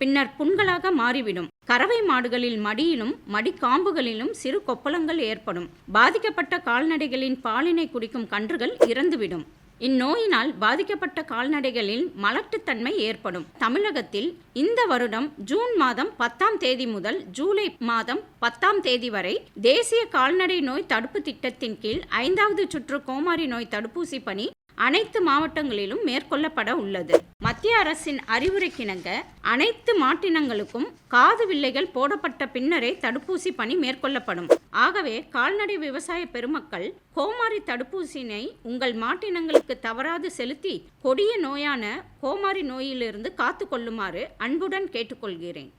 பின்னர் புண்களாக மாறிவிடும். கறவை மாடுகளில் மடியிலும் மடிக்காம்புகளிலும் சிறு கொப்பளங்கள் ஏற்படும். பாதிக்கப்பட்ட கால்நடைகளின் பாலினை குடிக்கும் கன்றுகள் இறந்துவிடும். இந்நோயினால் பாதிக்கப்பட்ட கால்நடைகளில் மலட்டுத்தன்மை ஏற்படும். தமிழகத்தில் இந்த வருடம் ஜூன் மாதம் பத்தாம் தேதி முதல் ஜூலை மாதம் பத்தாம் தேதி வரை தேசிய கால்நடை நோய் தடுப்பு திட்டத்தின் கீழ் ஐந்தாவது சுற்று கோமாரி நோய் தடுப்பூசி பணி அனைத்து மாவட்டங்களிலும் மேற்கொள்ளப்பட உள்ளது. மத்திய அரசின் அறிவுரைக்கிணங்க அனைத்து மாட்டினங்களுக்கும் காது வில்லைகள் போடப்பட்ட பின்னரே தடுப்பூசி பணி மேற்கொள்ளப்படும். ஆகவே கால்நடை விவசாய பெருமக்கள் கோமாரி தடுப்பூசியினை உங்கள் மாட்டினங்களுக்கு தவறாது செலுத்தி கொடிய நோயான கோமாரி நோயிலிருந்து காத்து கொள்ளுமாறு அன்புடன் கேட்டுக்கொள்கிறேன்.